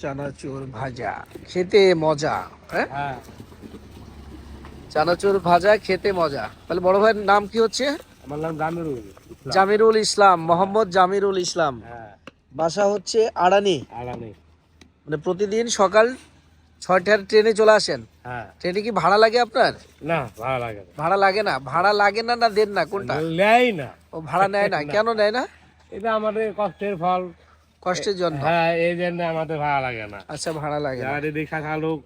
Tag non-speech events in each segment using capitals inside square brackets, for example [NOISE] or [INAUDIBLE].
চানাচুর ভাজা। খেতে মজা হ্যাঁ? হ্যাঁ। চানাচুর ভাজা খেতে মজা। তাহলে বড় ভাইয়ের নাম কি হচ্ছে? আমার নাম জামিরুল জামিরুল ইসলাম মোহাম্মদ জামিরুল ইসলাম। হ্যাঁ। বাসা হচ্ছে আড়ানি। আড়ানি। মানে প্রতিদিন সকাল ছয়টার ট্রেনে চলে আসেন? হ্যাঁ। ট্রেনে কি ভাড়া লাগে আপনার? না ভালো লাগে না। ভাড়া লাগে না? ভাড়া লাগে না না দেন না? কোনটা? নেয় না। ও ভাড়া নেয় না। [LAUGHS] কেন নেয় না? এটা আমাদের কষ্টের ফল। কষ্টের জন্য? হ্যাঁ এই জন্য আমাদের লাগে না। আচ্ছা ভাড়া লাগে না।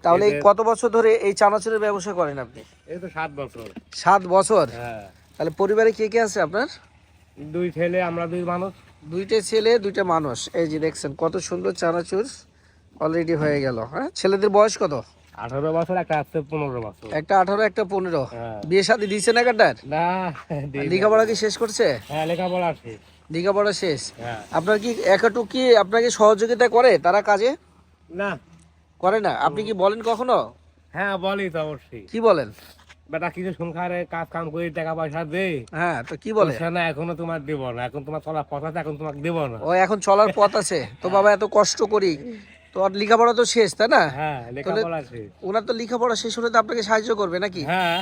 তাহলে কত বছর ধরে এই চানাচুরের ব্যবসা করেন আপনি? এই তো সাত বছর। সাত বছর? হ্যাঁ। তাহলে পরিবারে কে কে আছে আপনার? দুই ছেলে আমরা দুই মানুষ। দুইটা ছেলে দুইটা মানুষ। এই যে দেখছেন কত সুন্দর চানাচুর অলরেডি হয়ে গেল। হ্যাঁ ছেলেদের বয়স কত? আঠারো বছর একটা আসছে পনেরো বছর। একটা আঠারো একটা পনেরো। হ্যাঁ। বিয়ে শাদী দিছে না কাটার না। লেখাপড়া কি শেষ করছে? হ্যাঁ লেখাপড়া আছে লেখাপড়া শেষ। হ্যাঁ। আপনার কি একাটু কি আপনাকে সহযোগিতা করে তারা কাজে? না। করে না? আপনি কি বলেন কখনো? হ্যাঁ বলি তো অবশ্যই। কি বলেন? বেটা কিছু সংসারে কাজ কাম করে টাকা পয়সা দে। হ্যাঁ তো কি বলে? না এখনও তোমার দেব না। এখন তোমার চলা পথ আছে এখন তোমাকে দেব না। ও এখন চলার পথ আছে। তো বাবা এত কষ্ট করি। তো আর লেখাপড়া তো শেষ তাই না? হ্যাঁ লেখাপড়া আছে ওনার তো লেখাপড়া শেষ হলে তো আপনাকে সাহায্য করবে নাকি? হ্যাঁ।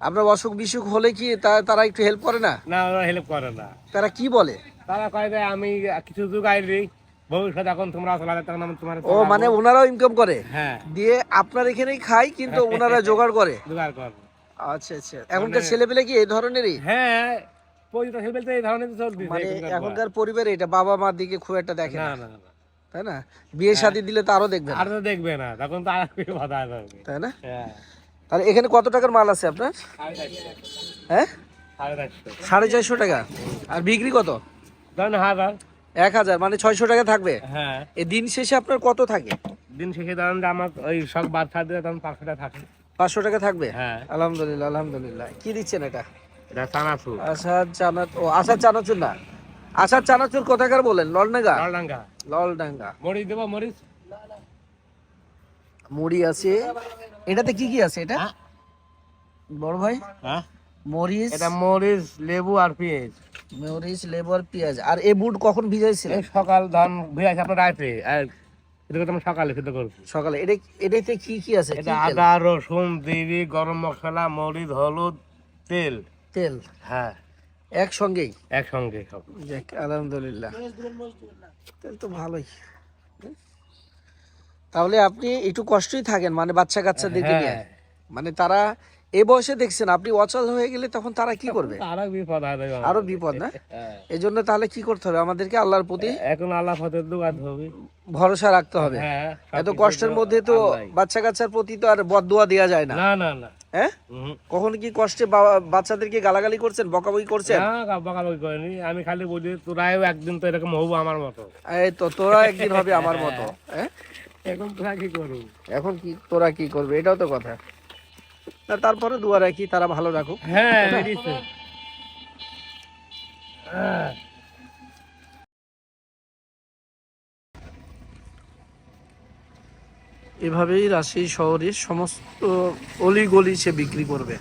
আপনার অসুখ বিসুখ হলে কি তারা একটু হেল্প করে না? না ওরা হেল্প করে না। তারা কি বলে? তারা কয় যে আমি কিছু যোগাই দিই ভবিষ্যৎ এখন তোমরা চলালে তখন আমি তোমার ও মানে ওনারাও ইনকাম করে? হ্যাঁ। দিয়ে আপনার এখানেই খাই কিন্তু ওনারা [LAUGHS] জোগাড় করে? জোগাড় কর। আচ্ছা আচ্ছা। এখনকার ছেলে পেলে কি এই ধরনেরই? হ্যাঁ মানে এখনকার পরিবারে এটা বাবা মার দিকে খুব একটা দেখে না। তাই না? বিয়ে শাদী দিলে তো আরও দেখবে না, দেখবে না তখন তো আর বাধা তাই না? হ্যাঁ। তাহলে এখানে কত টাকার মাল আছে আপনার? হ্যাঁ? সাড়ে চারশো টাকা। আর বিক্রি কত? এক হাজার মানে ছয়শো টাকা থাকবে? হ্যাঁ। দিন শেষে আপনার কত থাকে? দিন শেষে ধরেন আমার ওই সব তখন পাঁচশো টাকা থাকে। পাঁচশো টাকা থাকবে? হ্যাঁ। আলহামদুলিল্লাহ আলহামদুলিল্লাহ। কি দিচ্ছেন এটা? এটা চানাচুর। আসার চানা ও আসার চানাচুর না। আসার চানাচুর কোথাকার বলেন? ললডাঙ্গা? লালডাঙ্গা। ললডাঙ্গা। মরিচ দেবো মরিচ? মুড়ি আছে। এটাতে কি কি আছে এটা? হ্যাঁ। বড় ভাই? হ্যাঁ। মরিচ। এটা মরিচ লেবু আর পেঁয়াজ। মরিচ লেবু আর পেঁয়াজ। আর এই বুট কখন ভিজাইছিলেন? এই সকাল ধান ভিজাইছে আপনার রাতে আর এটা সকালে করছি। সকালে। এটা এটাতে কি কি আছে? এটা আদা রসুন দিবি গরম মশলা মরিচ হলুদ তেল। তেল? হ্যাঁ। একসঙ্গেই? একসঙ্গে আলহামদুলিল্লাহ। তেল তো ভালোই। তাহলে আপনি একটু কষ্টই থাকেন মানে বাচ্চা কাচ্চাদেরকে নিয়ে। হ্যাঁ। মানে তারা এই বয়সে দেখছেন আপনি অচল হয়ে গেলে তখন তারা কি করবে? আরও বিপদ আরও বিপদ না? হ্যাঁ। এই জন্য তাহলে কি করতে হবে? আমাদেরকে আল্লাহর প্রতি এখন আল্লাহ ফতের দোকান হবে। ভরসা রাখতে হবে। হ্যাঁ এত কষ্টের মধ্যে তো বাচ্চা কাচ্চার প্রতি তো আর বদদোয়া দেওয়া যায় না। না না না। হ্যাঁ? কখন কি কষ্টে বাচ্চাদেরকে গালাগালি করছেন বকাবকি করছেন? না বকাবকি করিনি। আমি খালি বলি তোরাও একদিন তো এরকম হব আমার মতো। এই তো তোরা একদিন হবে আমার মতো। [LAUGHS] হ্যাঁ? এখন তোরা কি করব? এখন কি তোরা কি করবে? এটাও তো কথা। না তারপরে দুয়া রাখি তারা ভালো রাখুক? হ্যাঁ হ্যাঁ। এভাবেই রাশি শহরের সমস্ত অলিগলি সে বিক্রি করবে।